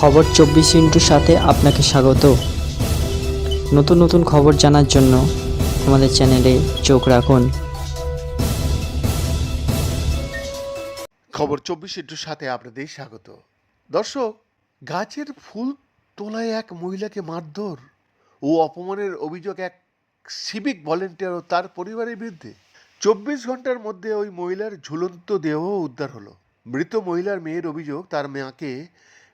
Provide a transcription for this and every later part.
খবর চব্বিশ ইন্টুর সাথে আপনাকে স্বাগত। নতুন নতুন খবর জানার জন্য আমাদের চ্যানেলে চোখ রাখুন। খবর চব্বিশ ইন্টুর সাথে আপনাদের স্বাগত। দর্শক, গাছের ফুল তোলায় এক মহিলাকে মারধর ও অপমানের অভিযোগ এক সিভিক ভলেন্টিয়ার ও তার পরিবারের বিরুদ্ধে। চব্বিশ ঘণ্টার মধ্যে ওই মহিলার ঝুলন্ত দেহ উদ্ধার হলো। মৃত মহিলার মেয়ের অভিযোগ, তার মেয়াকে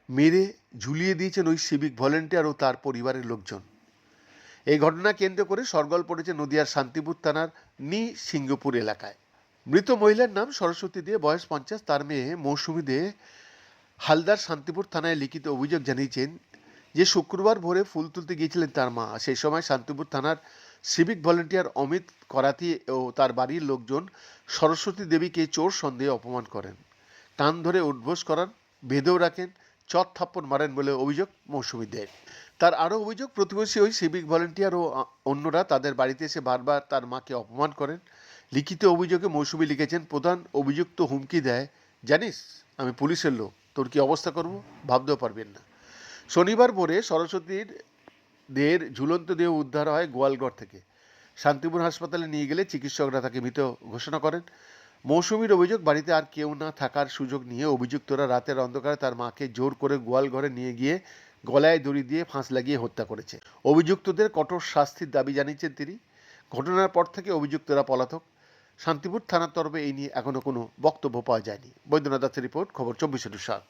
মেরে ঝুলিয়ে দিয়েছেন ওই সিভিক ভলেন্টিয়ার ও তার পরিবারের লোকজন। এই ঘটনা কেন্দ্র করে সরগল পড়েছে নদিয়ার শান্তিপুর থানার নি সিংহপুর এলাকায়। মৃত মহিলার নাম সরস্বতী দে, বয়স পঞ্চাশ, তার মেয়ে মৌসুমী দে হালদার শান্তিপুর থানায় লিখিত অভিযোগ জানিয়েছেন যে শুক্রবার ভোরে ফুল তুলতে গিয়েছিলেন তার মা। সেই সময় শান্তিপুর থানার সিভিক ভলেন্টিয়ার অমিত করাতি ও তার বাড়ির লোকজন সরস্বতী দেবীকে চোর সন্দেহে অপমান করেন। টান ধরে উদ্বোস করান বেঁধেও রাখেন চট থাপ্পড় মারেন বলে অভিযোগ মৌসুমী দেয় তার আরও অভিযোগ, প্রতিবেশী ওই সিভিক ভলেন্টিয়ার ও অন্যরা তাদের বাড়িতে এসে বারবার তার মাকে অপমান করেন। লিখিত অভিযোগে মৌসুমী লিখেছেন, প্রধান অভিযুক্ত হুমকি দেয়। জানিস, আমি পুলিশের লোক, তোর কি অবস্থা করব? ভাবতেও পারবেন না। শনিবার ভোরে সরস্বতীর দেহের ঝুলন্ত দেহ উদ্ধার হয় গোয়ালগড় থেকে। শান্তিপুর হাসপাতালে নিয়ে গেলে চিকিৎসকরা তাকে মৃত ঘোষণা করেন। মৌসুমীর অভিযোগ, বাড়িতে আর কেউ না থাকার সুযোগ নিয়ে অভিযুক্তরা রাতের অন্ধকারে তার মাকে জোর করে গোয়াল ঘরে নিয়ে গিয়ে গলায় দড়ি দিয়ে ফাঁস লাগিয়ে হত্যা করেছে। অভিযুক্তদের কঠোর শাস্তির দাবি জানিয়েছেন তিনি। ঘটনার পর থেকে অভিযুক্তরা পলাতক। শান্তিপুর থানার তরফে এই নিয়ে এখনও কোনো বক্তব্য পাওয়া যায়নি। বৈদ্যনাথ দাসের রিপোর্ট, খবর চব্বিশে সাত